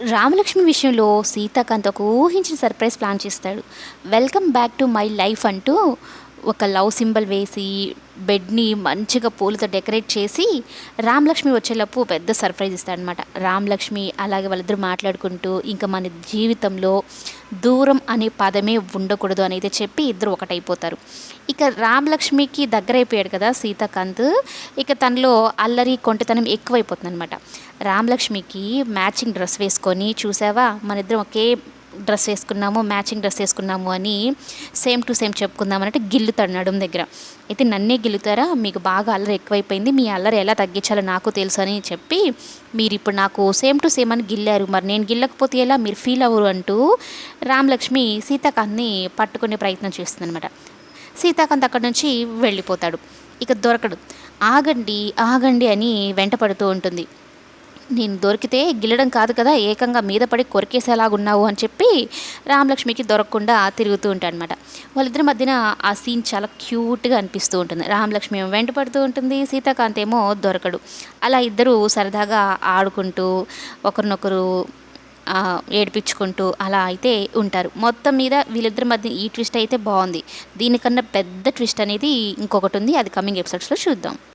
రామలక్ష్మి విషయంలో సీతాకాంత్ ఒక ఊహించిన సర్ప్రైజ్ ప్లాన్ చేస్తాడు. Welcome back to my life అంటూ ఒక లవ్ సింబల్ వేసి బెడ్ని మంచిగా పూలతో డెకరేట్ చేసి రామలక్ష్మి వచ్చేలోపు పెద్ద సర్ప్రైజ్ ఇస్తాడనమాట రామలక్ష్మి అలాగే వాళ్ళిద్దరు మాట్లాడుకుంటూ ఇంకా మన జీవితంలో దూరం అనే పదమే ఉండకూడదు అని అయితే చెప్పి ఇద్దరు ఒకటైపోతారు. ఇక రామలక్ష్మికి దగ్గర అయిపోయాడు కదా సీతాకాంత్. ఇక తనలో అల్లరి కొంటతనం ఎక్కువైపోతుంది అనమాట రామలక్ష్మికి మ్యాచింగ్ డ్రెస్ వేసుకొని చూసావా? మన ఇద్దరం ఒకే డ్రెస్ వేసుకున్నాము మ్యాచింగ్ డ్రెస్ వేసుకున్నాము అని సేమ్ టు సేమ్ చెప్పుకుందామనంటే గిల్లుతాడు నడుం దగ్గర. అయితే నన్నే గిల్లుతారా? మీకు బాగా అల్లరి ఎక్కువైపోయింది. మీ అల్లరి ఎలా తగ్గించాలో నాకు తెలుసు అని చెప్పి మీరు ఇప్పుడు నాకు సేమ్ టు సేమ్ అని గిల్లారు. మరి నేను గిల్లకపోతే ఎలా? మీరు ఫీల్ అవ్వరు అంటూ రామలక్ష్మి సీతాకాంత్ని పట్టుకునే ప్రయత్నం చేస్తుందనమాట సీతాకాంత్ అక్కడి నుంచి వెళ్ళిపోతాడు. ఇక దొరకడు. ఆగండి ఆగండి అని వెంటపడుతూ ఉంటుంది. నేను దొరికితే గిల్లడం కాదు కదా ఏకంగా మీద పడి కొరికేసేలాగున్నావు అని చెప్పి రామలక్ష్మికి దొరకకుండా తిరుగుతూ ఉంటాడనమాట వాళ్ళిద్దరి మధ్యన ఆ సీన్ చాలా క్యూట్గా అనిపిస్తూ ఉంటుంది. రామలక్ష్మి ఏమో వెంట పడుతూ ఉంటుంది సీతాకాంత్ ఏమో దొరకడు. అలా ఇద్దరు సరదాగా ఆడుకుంటూ ఒకరినొకరు ఏడిపించుకుంటూ అలా అయితే ఉంటారు. మొత్తం మీద వీళ్ళిద్దరి మధ్య ఈ ట్విస్ట్ అయితే బాగుంది. దీనికన్నా పెద్ద ట్విస్ట్ అనేది ఇంకొకటి ఉంది. అది కమింగ్ ఎపిసోడ్స్లో చూద్దాం.